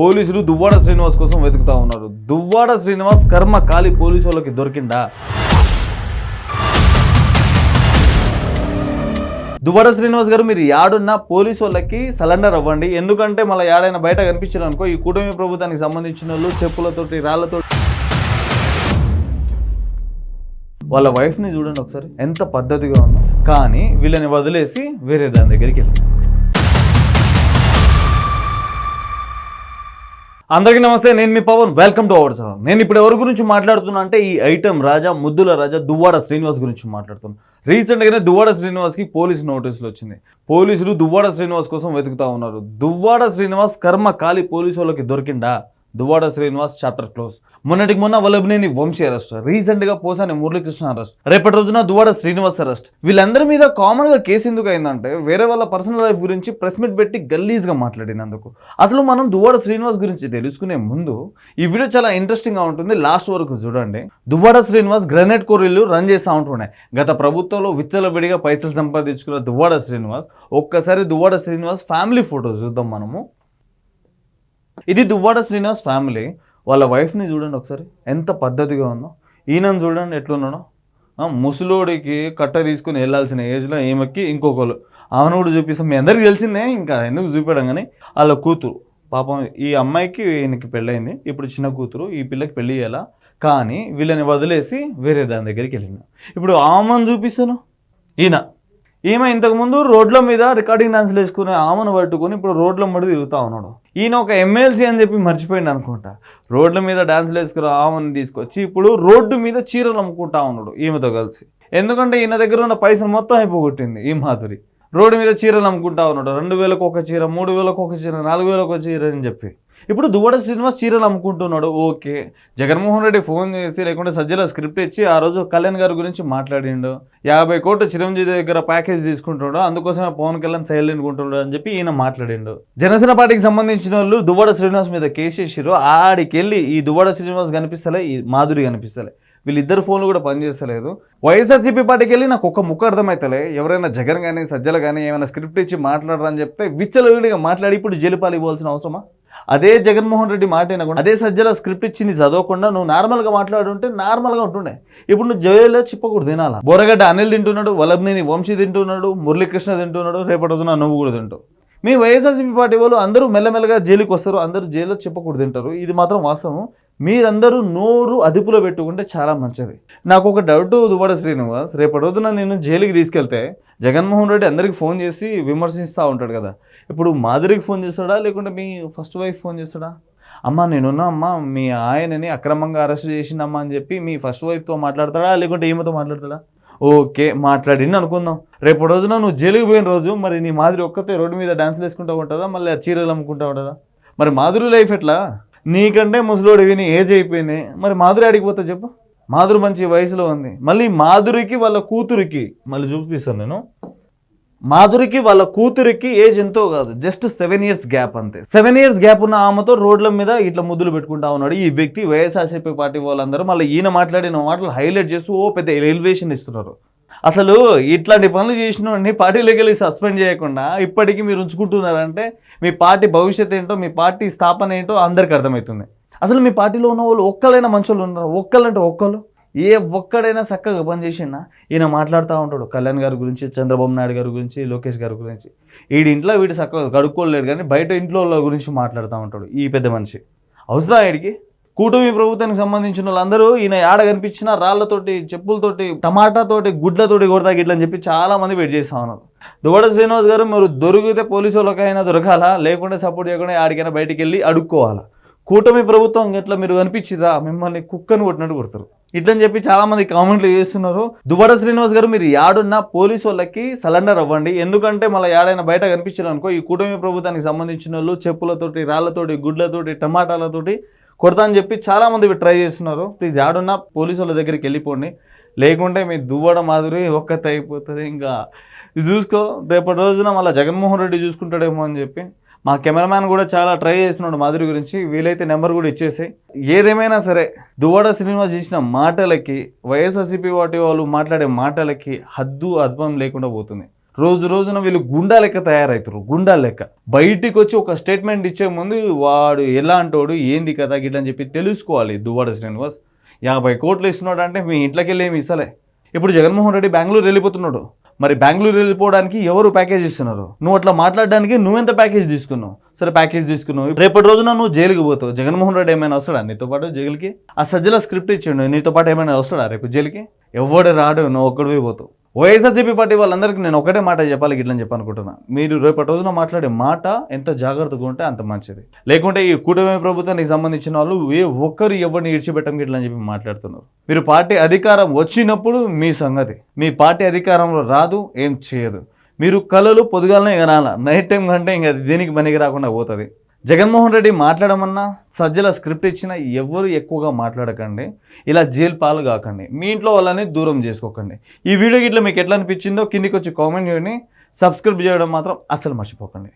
పోలీసులు దువ్వాడ శ్రీనివాస్ కోసం వెతుకుతా ఉన్నారు. దువ్వాడ శ్రీనివాస్ కర్మ కాలి పోలీసు వాళ్ళకి దొరికిందా? దువ్వాడ శ్రీనివాస్ గారు మీరు యాడున్న పోలీసు వాళ్ళకి సరెండర్ అవ్వండి. ఎందుకంటే మళ్ళీ యాడైనా బయట కనిపించారు అనుకో ఈ కుటుంబ ప్రభుత్వానికి సంబంధించిన వాళ్ళు చెప్పులతోటి రాళ్ళతో వాళ్ళ వైఫ్ని చూడండి ఒకసారి. ఎంత పద్ధతిగా ఉందో. కానీ వీళ్ళని వదిలేసి వేరే దాని దగ్గరికి వెళ్ళి అందరికీ నమస్తే నేను మీ Pavan. Welcome to our channel నేను ఇప్పుడు ఎవరి గురించి మాట్లాడుతున్నా అంటే ఈ ఐటమ్ రాజా ముద్దుల రాజా దువ్వాడ శ్రీనివాస్ గురించి మాట్లాడుతున్నాను రీసెంట్గానే దువ్వాడ శ్రీనివాస్కి పోలీస్ నోటీసులు వచ్చింది. పోలీసులు దువ్వాడ శ్రీనివాస్ కోసం వెతుకుతా ఉన్నారు. దువ్వాడ శ్రీనివాస్ కర్మ కాలి పోలీసు వాళ్ళకి దొరికిందా? దువ్వాడ శ్రీనివాస్ చాప్టర్ క్లోజ్ మొన్నటికి మొన్న వల్లభనేని వంశీ అరెస్ట్ రీసెంట్గా పోసాని మురళీకృష్ణ అరెస్ట్ రేపటి రోజున దువ్వాడ శ్రీనివాస్ అరెస్ట్ వీళ్ళందరి మీద కామన్గా కేసు ఎందుకు అయిందంటే వేరే వాళ్ళ పర్సనల్ లైఫ్ గురించి ప్రెస్ మీట్ పెట్టి గల్లీజ్గా మాట్లాడినందుకు. అసలు మనం దువ్వాడ శ్రీనివాస్ గురించి తెలుసుకునే ముందు ఈ వీడియో చాలా ఇంట్రెస్టింగ్గా ఉంటుంది. లాస్ట్ వరకు చూడండి. దువ్వాడ శ్రీనివాస్ గ్రనేట్ కోరిల్లు రన్ చేస్తూ ఉంటున్నాయి. గత ప్రభుత్వంలో విచ్చలవిడిగా పైసలు సంపాదించుకున్న దువ్వాడ శ్రీనివాస్ ఒక్కసారి దువ్వాడ శ్రీనివాస్ ఫ్యామిలీ ఫోటో చూద్దాం మనము. ఇది దువ్వాడ శ్రీనివాస్ ఫ్యామిలీ వాళ్ళ వైఫ్ని చూడండి ఒకసారి. ఎంత పద్ధతిగా ఉందో. ఈయనను చూడండి ఎట్లున్నాడో. ముసలోడికి కట్ట తీసుకుని వెళ్ళాల్సిన ఏజ్లో ఈమెకి ఇంకొకరు ఆమెను కూడా చూపిస్తాం. మీ అందరికీ తెలిసిందే. ఇంకా ఎందుకు చూపించడం కానీ. వాళ్ళ కూతురు. పాపం ఈ అమ్మాయికి ఈయనకి పెళ్ళయింది. ఇప్పుడు చిన్న కూతురు. ఈ పిల్లకి పెళ్ళి చేయాలా. కానీ వీళ్ళని వదిలేసి వేరే దాని దగ్గరికి వెళ్ళిన ఇప్పుడు ఆమెను చూపిస్తాను. ఈయన. ఈమె ఇంతకుముందు రోడ్ల మీద రికార్డింగ్ డాన్స్లు వేసుకుని ఆమెను పట్టుకొని ఇప్పుడు రోడ్ల మడి తిరుగుతూ ఉన్నాడు. ఈయన ఒక ఎమ్మెల్సీ అని చెప్పి మర్చిపోయింది అనుకుంటా. రోడ్ల మీద డాన్స్లు వేసుకుని ఆమెను తీసుకొచ్చి ఇప్పుడు రోడ్డు మీద చీరలు అమ్ముకుంటా ఉన్నాడు ఈమెతో కలిసి. ఎందుకంటే ఈయన దగ్గర ఉన్న పైసలు మొత్తం అయిపోగొట్టింది ఈ మాధురి. రోడ్డు మీద చీరలు అమ్ముకుంటా ఉన్నాడు. రెండు వేలకు ఒక చీర మూడు వేలకు ఒక చీర నాలుగు వేలకు ఒక చీర అని చెప్పి. ఇప్పుడు దువ్వడ శ్రీనివాస్ చీరలు అమ్ముకుంటున్నాడు. ఓకే. జగన్మోహన్ రెడ్డి ఫోన్ చేసి లేకుంటే సజ్జల స్క్రిప్ట్ ఇచ్చి ఆ రోజు కళ్యాణ్ గారి గురించి మాట్లాడిండు. యాభై కోట్లు చిరంజీవి దగ్గర ప్యాకేజ్ తీసుకుంటున్నాడు. అందుకోసమే పవన్ కళ్యాణ్ సైలెంట్ ఉంటున్నాడు అని చెప్పి ఈయన మాట్లాడిండు. జనసేన పార్టీకి సంబంధించిన వాళ్ళు దువ్వడ శ్రీనివాస్ మీద కేసేసిరు ఆడికెళ్ళి ఈ దువ్వడ శ్రీనివాస్ కనిపిస్తలే ఈ మాధురి కనిపిస్తలే. వీళ్ళిద్దరు ఫోన్లు కూడా పనిచేస్తలేదు. వైఎస్ఆర్సీపీ పార్టీకి వెళ్ళి నాకు ఒక్క ముక్క అర్థమైతలే. ఎవరైనా జగన్ కానీ సజ్జల కానీ ఏమైనా స్క్రిప్ట్ ఇచ్చి మాట్లాడరని చెప్తే విచ్చలవిడిగా మాట్లాడి ఇప్పుడు జైలుపాలు ఇవ్వాల్సిన అవసరమా? అదే జగన్మోహన్ రెడ్డి మాట వినకుండా అదే సజ్జల స్క్రిప్ట్ ఇచ్చింది చదవకుండా నువ్వు నార్మల్గా మాట్లాడుంటే నార్మల్గా ఉంటుండే. ఇప్పుడు నువ్వు జైల్లో చిప్పకూడదు తినాలా బోరగడ్డ అనిల్ తింటున్నాడు వల్లభనేని వంశీ తింటున్నాడు మురళీకృష్ణ తింటున్నాడు రేపటి రోజున నువ్వు కూడా తింటావు. మీ వైఎస్ఆర్సీపీ పార్టీ వాళ్ళు అందరూ మెల్లమెల్లగా జైలుకి వస్తారు అందరూ జైల్లో చెప్పకూడదు తింటారు. ఇది మాత్రం వాస్తవం. మీరందరూ నోరు అదుపులో పెట్టుకుంటే చాలా మంచిది. నాకు ఒక డౌట్ దువాడ శ్రీనివాస్ రేపటి రోజున నేను జైలుకి తీసుకెళ్తే జగన్మోహన్ రెడ్డి అందరికీ ఫోన్ చేసి విమర్శిస్తూ ఉంటాడు కదా. ఇప్పుడు మాధురికి ఫోన్ చేస్తాడా? లేకుంటే మీ ఫస్ట్ వైఫ్ ఫోన్ చేస్తాడా? అమ్మ నేనున్నా అమ్మ మీ ఆయనని అక్రమంగా అరెస్ట్ చేసిందమ్మా అని చెప్పి మీ ఫస్ట్ వైఫ్తో మాట్లాడతాడా? లేకుంటే ఈమెతో మాట్లాడతాడా? ఓకే మాట్లాడింది అనుకుందాం. రేపు రోజున నువ్వు జైలుకి పోయిన రోజు మరి నీ మాదిరి ఒక్కతే రోడ్డు మీద డాన్సులు వేసుకుంటూ ఉంటుందా? మళ్ళీ ఆ చీరలు అమ్ముకుంటా ఉంటుందా? మరి మాధురి లైఫ్ ఎట్లా? నీకంటే ముసలోడు విని ఏజ్ అయిపోయింది. మరి మాధురి ఆడికిపోతే చెప్పు. మాధురి మంచి వయసులో ఉంది. మళ్ళీ మాధురికి వాళ్ళ కూతురికి మళ్ళీ చూపిస్తాను నేను. మాధురికి వాళ్ళ కూతురికి ఏజ్ ఎంతో కాదు జస్ట్ సెవెన్ ఇయర్స్ గ్యాప్ అంతే. సెవెన్ ఇయర్స్ గ్యాప్ ఉన్న ఆమెతో రోడ్ల మీద ఇట్లా ముద్దులు పెట్టుకుంటా ఉన్నాడు. ఈ వ్యక్తి వైఎస్ఆర్సీపీ పార్టీ వాళ్ళందరూ మళ్ళీ ఈయన మాట్లాడిన మాటలు హైలైట్ చేస్తూ ఓ పెద్ద ఎలివేషన్ ఇస్తున్నారు. అసలు ఇట్లాంటి పనులు చేసిన వాడిని పార్టీలోకి వెళ్ళి సస్పెండ్ చేయకుండా ఇప్పటికీ మీరు ఉంచుకుంటున్నారంటే మీ పార్టీ భవిష్యత్ ఏంటో మీ పార్టీ స్థాపన ఏంటో అందరికీ అర్థమవుతుంది. అసలు మీ పార్టీలో ఉన్న వాళ్ళు ఒక్కలైనా మంచోళ్ళు ఉన్నారు? ఒక్కలంటే ఒక్కళ్ళు. ఏ ఒక్కడైనా చక్కగా పని చేసిండా? ఈయన మాట్లాడుతూ ఉంటాడు. కళ్యాణ్ గారి గురించి చంద్రబాబు నాయుడు గారి గురించి లోకేష్ గారి గురించి. వీడి ఇంట్లో వీడు చక్కగా కడుక్కోలేడు కానీ బయట ఇంట్లో వాళ్ళ గురించి మాట్లాడుతూ ఉంటాడు ఈ పెద్ద మనిషి. అవసరం వీడికి కూటమి ప్రభుత్వానికి సంబంధించిన వాళ్ళందరూ ఈయన ఆడ కనిపించిన రాళ్ళతోటి చెప్పులతోటి టమాటాతోటి గుడ్లతోటి కొడతా గిట్ల అని చెప్పి చాలా మంది వెయిట్ చేస్తా ఉన్నారు. దువడ శ్రీనివాస్ గారు మీరు దొరికితే పోలీసు వాళ్ళకైనా దొరకాలా? లేకుంటే సపోర్ట్ చేయకుండా ఆడికైనా బయటికి వెళ్ళి అడుక్కోవాలా? కూటమి ప్రభుత్వం ఎట్లా మీరు కనిపించిరా మిమ్మల్ని కుక్కను కొట్టినట్టు కొడతారు. ఇట్లని చెప్పి చాలా మంది కామెంట్లు చేస్తున్నారు. దువ్వడ శ్రీనివాస్ గారు మీరు యాడున్న పోలీసు వాళ్ళకి సరెండర్ అవ్వండి. ఎందుకంటే మళ్ళీ యాడైనా బయట కనిపించారు అనుకో ఈ కూటమి ప్రభుత్వానికి సంబంధించిన వాళ్ళు చెప్పులతోటి రాళ్ళతోటి గుడ్లతోటి టమాటాలతోటి కొడతా అని చెప్పి చాలా మంది ట్రై చేస్తున్నారు. ప్లీజ్ యాడున్న పోలీసు వాళ్ళ దగ్గరికి వెళ్ళిపోండి. లేకుంటే మీ దువ్వడ మాదిరి ఒక్కత అయిపోతుంది. ఇంకా ఇది చూసుకో రేపటి రోజున మళ్ళీ జగన్మోహన్ రెడ్డి చూసుకుంటాడేమో అని చెప్పి మా కెమెరామ్యాన్ కూడా చాలా ట్రై చేస్తున్నాడు మాధురి గురించి. వీలైతే నెంబర్ కూడా ఇచ్చేసాయి. ఏదేమైనా సరే దువ్వాడ శ్రీనివాస్ చేసిన మాటలకి వైఎస్ఆర్సీపీ వాటి వాళ్ళు మాట్లాడే మాటలకి హద్దు అద్భుతం లేకుండా పోతుంది. రోజు రోజున వీళ్ళు గుండా లెక్క తయారవుతారు గుండా లెక్క. బయటికి వచ్చి ఒక స్టేట్మెంట్ ఇచ్చే ముందు వాడు ఎలాంటోడు ఏంది కదా గిట్లని చెప్పి తెలుసుకోవాలి దువ్వాడ శ్రీనివాస్. యాభై కోట్లు ఇస్తున్నాడు అంటే మీ ఇంట్లోకి వెళ్ళి ఏమి ఇస్తలే. ఇప్పుడు జగన్మోహన్ రెడ్డి బెంగళూరు వెళ్ళిపోతున్నాడు. మరి బెంగళూరు వెళ్ళిపోవడానికి ఎవరు ప్యాకేజ్ ఇస్తున్నారు? నువ్వు అట్లా మాట్లాడడానికి నువ్వెంత ప్యాకేజ్ తీసుకున్నావు? సరే ప్యాకేజ్ తీసుకున్నావు. రేపటి రోజున నువ్వు జైలుకి పోతావు. జగన్మోహన్ రెడ్డి ఏమైనా వస్తాడా నీతో పాటు జైలుకి? ఆ సజ్జల స్క్రిప్ట్ ఇచ్చిండు నీతో పాటు ఏమైనా వస్తాడా రేపు జైలుకి? ఎవడు రాడు నువ్వు ఒక్కడివి పోతావు. వైఎస్ఆర్సీపీ పార్టీ వాళ్ళందరికీ నేను ఒకటే మాట చెప్పాలి ఇట్లని చెప్పనుకుంటున్నా మీరు రేపటి రోజున మాట్లాడే మాట ఎంత జాగ్రత్తగా ఉంటే అంత మంచిది. లేకుంటే ఈ కూటమి ప్రభుత్వానికి సంబంధించిన వాళ్ళు ఏ ఒక్కరు ఎవరిని ఇడ్చిపెట్టం గిట్లని చెప్పి మాట్లాడుతున్నారు. మీరు పార్టీ అధికారం వచ్చినప్పుడు మీ సంగతి. మీ పార్టీ అధికారంలో రాదు ఏం చేయదు. మీరు కళలు పొద్దుగాలనే వినాల నైట్ టైం కంటే ఇంకా దేనికి పనికి రాకుండా పోతుంది. జగన్మోహన్ రెడ్డి మాట్లాడమన్నా సజ్జల స్క్రిప్ట్ ఇచ్చిన ఎవరు ఎక్కువగా మాట్లాడకండి. ఇలా జైలు పాలు కాకండి. మీ ఇంట్లో వాళ్ళని దూరం చేసుకోకండి. ఈ వీడియో గిట్ల మీకు ఎట్లా అనిపించిందో కిందికి వచ్చి కామెంట్ చేయండి. సబ్స్క్రైబ్ చేయడం మాత్రం అస్సలు మర్చిపోకండి.